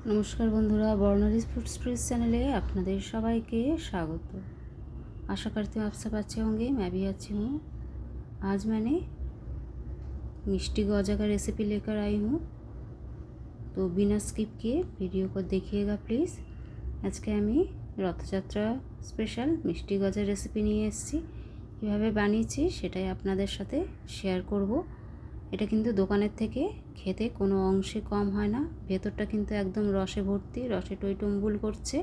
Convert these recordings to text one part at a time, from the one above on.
নমস্কার বন্ধুরা বর্ণালিস foods press চ্যানেলে আপনাদের সবাইকে স্বাগত। আশা करती हूँ आप सब अच्छे होंगे मैं भी अच्छी हूँ आज मैंने मिष्टी गौजा का তো বিনা স্কিপকে ভিডিও ভিডিও দেখিয়ে গা প্লিজ আজকে আমি রথযাত্রা স্পেশাল মিষ্টি গজার রেসিপি নিয়ে এসেছি। কীভাবে বানিয়েছি সেটাই আপনাদের সাথে শেয়ার করব। এটা কিন্তু দোকানের থেকে খেতে কোনো অংশে কম হয় না ভেতরটা কিন্তু একদম রসে ভর্তি রসে টইটম্বুল করছে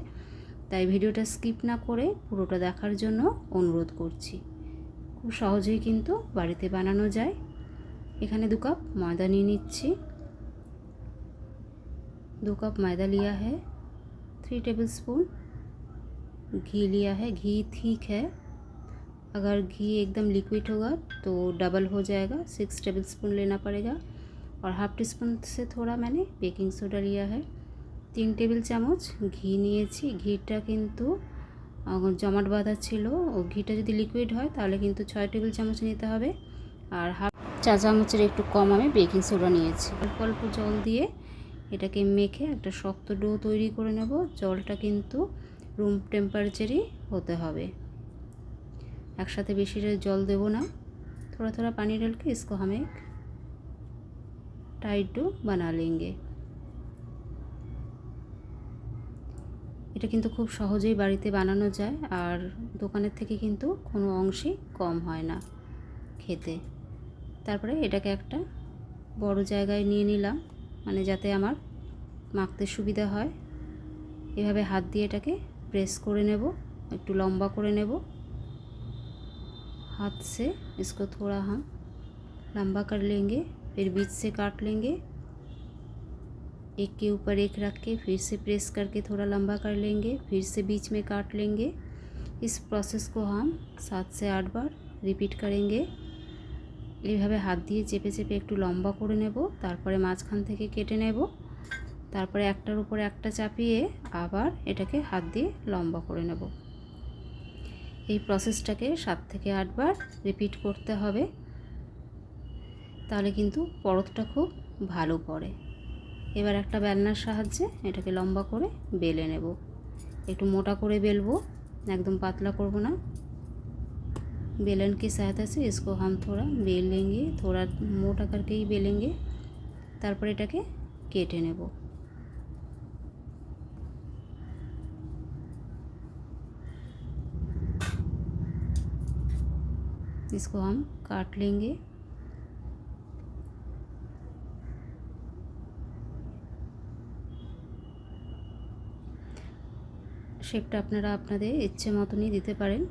তাই ভিডিওটা স্কিপ না করে পুরোটা দেখার জন্য অনুরোধ করছি খুব সহজেই কিন্তু বাড়িতে বানানো যায় এখানে দু কাপ ময়দা নিয়ে নিচ্ছি दो कप मैदा लिया है थ्री टेबल स्पून घी लिया है घी ठीक है अगर घी एकदम लिक्विड होगा तो डबल हो जाएगा सिक्स टेबल स्पून लेना पड़ेगा और हाफ टी स्पून से थोड़ा मैंने बेकिंग सोडा लिया है তিন টেবিল চামচ ঘি নিয়েছি ঘিটা কিন্তু জমাট বাঁধা ছিল ও ঘিটা যদি লিকুইড হয় তাহলে কিন্তু ছয় টেবিল চামচ নিতে হবে আর হাফ চা চামচের একটু কম আমি বেকিং সোডা নিয়েছি অল্প অল্প জল দিয়ে এটাকে মেখে একটা শক্ত ডো তৈরি করে নেব জলটা কিন্তু রুম টেম্পারেচারই হতে হবে একসাথে বেশি জল দেব না थोड़ा थोड़ा पानी डाल के इसको हम एक टाइट डो बना लेंगे এটা কিন্তু খুব সহজেই বাড়িতে বানানো যায় আর দোকানের থেকে কিন্তু কোনো অংশেই কম হয় না খেতে তারপরে এটাকে একটা বড় জায়গায় নিয়ে নিলাম মানে যাতে আমার মাখতে সুবিধা হয় এভাবে হাত দিয়ে এটাকে প্রেস করে নেব একটু লম্বা করে নেব हाथ से इसको थोड़ा हम लंबा कर लेंगे फिर बीच से काट लेंगे एक के ऊपर एक रख के फिर से प्रेस करके थोड़ा लंबा कर लेंगे फिर से बीच में काट लेंगे इस प्रोसेस को हम सात से आठ बार रिपीट करेंगे এইভাবে হাত দিয়ে চেপে চেপে একটু লম্বা করে নেব তারপরে মাঝখান থেকে কেটে নেব তারপরে একটার উপরে একটা চাপিয়ে আবার এটাকে হাত দিয়ে লম্বা করে নেব এই প্রসেসটাকে সাত থেকে আটবার রিপিট করতে হবে তাহলে কিন্তু পরতটা খুব ভালো পড়ে এবার একটা বেলনার সাহায্যে এটাকে লম্বা করে বেলে নেব একটু মোটা করে বেলবো একদম পাতলা করব না बेलन की सहायता से इसको हम थोड़ा बेल लेंगे थोड़ा मोटा करके ही बेलेंगे তারপর এটাকে কেটে নেব इसको हम काट लेंगे শেপটা আপনারা আপনাদের ইচ্ছে মতনই দিতে পারেন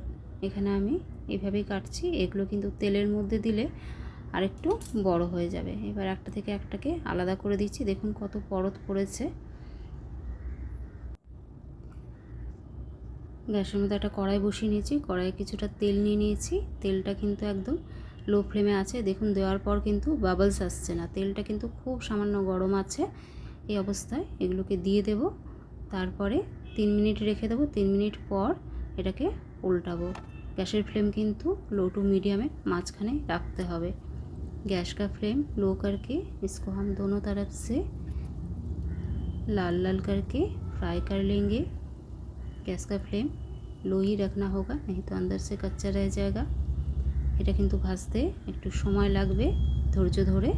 এখানে আমি এভাবেই কাটছি এগুলো কিন্তু তেলের মধ্যে দিলে আরেকটু বড় হয়ে যাবে এবার একটা থেকে একটাকে আলাদা করে দিচ্ছি দেখুন কত পরত পড়েছে গ্যাসের মধ্যে একটা কড়াই বসিয়ে নিয়েছি কড়াইয়ে কিছুটা তেল নিয়ে নিয়েছি তেলটা কিন্তু একদম লো ফ্লেমে আছে দেখুন দেওয়ার পর কিন্তু বাবলস আসছে না তেলটা কিন্তু খুব সামান্য গরম আছে এই অবস্থায় এগুলোকে দিয়ে দেব তারপরে তিন মিনিট রেখে দেবো তিন মিনিট পর এটাকে উল্টাবো गैस फ्लेम किंतु लो टू मीडियम में माझखाने रखते हैं गैस का फ्लेम लो करके इसको हम दोनों तरफ से लाल लाल करके फ्राई कर लेंगे गैस का फ्लेम लो ही रखना होगा नहीं तो अंदर से कच्चा रह जाएगा এটা কিন্তু ভাজতে একটু সময় লাগবে ধৈর্য ধরে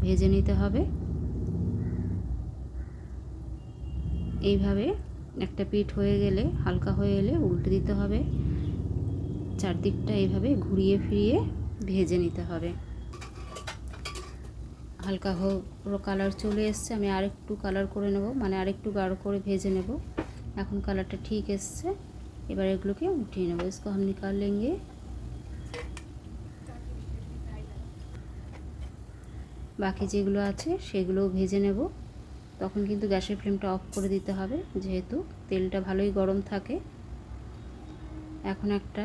ভেজে নিতে হবে এইভাবে একটা পিঠ হয়ে গেলে হালকা হয়ে এলে উল্টে দিতে হবে চারদিকটা এইভাবে ঘুরিয়ে ফিরিয়ে ভেজে নিতে হবে হালকা পুরো কালার চলে এসছে আমি আরেকটু কালার করে নেব মানে আরেকটু গাঢ় করে ভেজে নেব এখন কালারটা ঠিক এসছে এবার এগুলোকে উঠিয়ে নেবো इसको हम निकाल लेंगे বাকি যেগুলো আছে সেগুলোও ভেজে নেব তখন কিন্তু গ্যাসের ফ্লেমটা অফ করে দিতে হবে যেহেতু তেলটা ভালোই গরম থাকে এখন একটা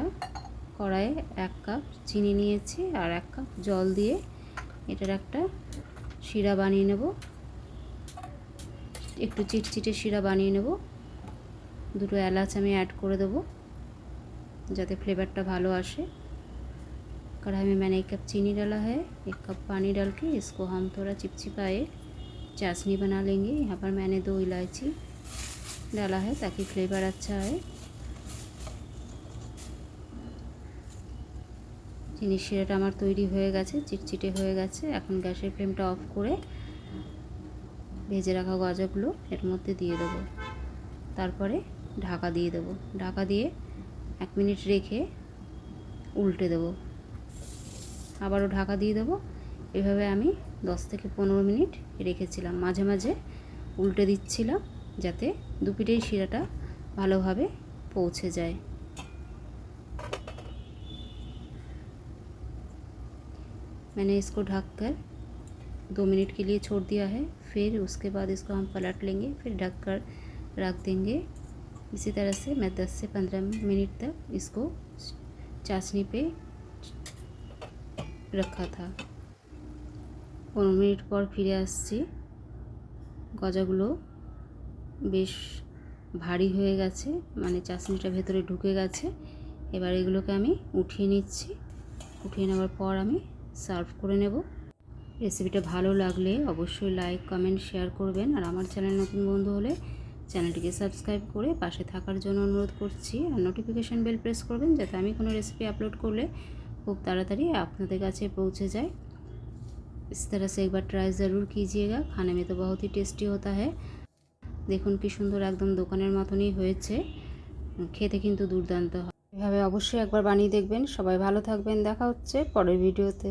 কড়াইয়ে এক কাপ চিনি নিয়েছি আর এক কাপ জল দিয়ে এটার একটা শিরা বানিয়ে নেব একটু চিটচিটে শিরা বানিয়ে নেব দুটো এলাচ আমি অ্যাড করে দেবো, যাতে ফ্লেভারটা ভালো আসে। কড়াই মানে এক কাপ চিনি ডালা হয়, এক কাপ পানি ডালকে ইসকো হাম থোড়া চিপচিপায়ে চাশনি বানা चाशनी बना মানে यहाँ ইলাইচি ডালা হয় তাকে ফ্লেভার আচ্ছা হয় চিনি अच्छा শিরাটা আমার তৈরি হয়ে গেছে, চিটচিটে হয়ে গেছে। এখন গ্যাসের ফ্লেমটা অফ করে ভেজে রাখা গজাগুলো এর মধ্যে দিয়ে দেবো। তারপরে ঢাকা দিয়ে দেবো ঢাকা দিয়ে এক মিনিট রেখে উল্টে দেবো আবারও ঢাকা দিয়ে দেবো এভাবে আমি দশ থেকে পনেরো মিনিট রেখেছিলাম মাঝে মাঝে উল্টে দিচ্ছিলাম যাতে দুপিটেই শিরাটা ভালোভাবে পৌঁছে যায় मैंने इसको ढक कर दो मिनट के लिए छोड़ दिया है फिर उसके बाद इसको हम पलट लेंगे फिर ढक कर रख देंगे इसी तरह से मैं 10 से 15 मिनट तक इसको चाशनी पे रखा था পনেরো মিনিট পর ফিরে আসছি গজাগুলো বেশ ভারী হয়ে গেছে মানে চাশনিটা ভেতরে ঢুকে গেছে এবার এগুলোকে আমি উঠিয়ে নিচ্ছি উঠিয়ে নেওয়ার পর আমি সার্ভ করে নেব রেসিপিটা ভালো লাগলে অবশ্যই লাইক কমেন্ট শেয়ার করবেন আর আমার চ্যানেল নতুন বন্ধু হলে চ্যানেলটিকে সাবস্ক্রাইব করে পাশে থাকার জন্য অনুরোধ করছি আর নোটিফিকেশান বেল প্রেস করবেন যাতে আমি কোনো রেসিপি আপলোড করলে খুব তাড়াতাড়ি আপনাদের কাছে পৌঁছে যায় इस तरह से एक बार ट्राई ज़रूर कीजिएगा खाने में तो बहुत ही टेस्टी होता है দেখুন কি সুন্দর একদম দোকানের মতনই হয়েছে খেতে কিন্তু দুর্দান্ত হয় এভাবে অবশ্যই একবার বানিয়ে দেখবেন সবাই ভালো থাকবেন দেখা হচ্ছে পরের ভিডিওতে